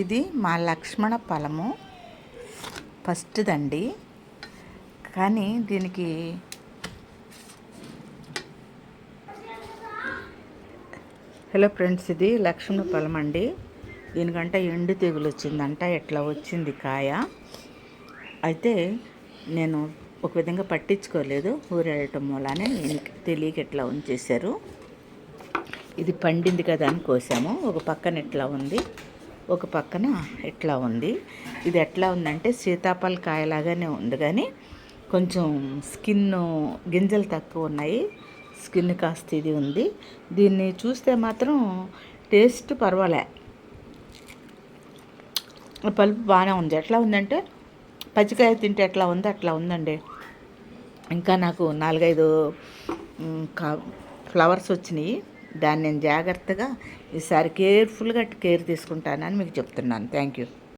ఇది మా లక్ష్మణ ఫలము. ఫస్ట్దండి. కానీ దీనికి హలో ఫ్రెండ్స్ ఇది లక్ష్మణ ఫలం అండి దీనికంటే ఎండు తెగులు వచ్చిందంట ఎట్లా వచ్చింది కాయ. అయితే నేను ఒక విధంగా పట్టించుకోలేదు ఊరేయటం మూలానే తెలియక ఎట్లా ఉంచేశారు. ఇది పండింది కదా అని కోసాము ఒక పక్కన ఎట్లా ఉంది. ఒక పక్కన ఎట్లా ఉంది? ఇది ఎట్లా ఉందంటే సీతాఫల కాయలాగానే ఉంది కానీ కొంచెం స్కిన్ గింజలు తక్కువ ఉన్నాయి. స్కిన్ కాస్త ఇది ఉంది. దీన్ని చూస్తే మాత్రం టేస్ట్ పర్వాలే. పలుపు బాగానే ఉంది. ఎట్లా ఉందంటే పచ్చికాయ తింటే ఎట్లా ఉంది అట్లా ఉందండి. ఇంకా నాకు నాలుగైదు కా ఫ్లవర్స్ వచ్చినాయి. దాన్ని నేను జాగ్రత్తగా ఈసారి కేర్ఫుల్గా కేర్ తీసుకుంటానని మీకు చెప్తున్నాను. Thank you.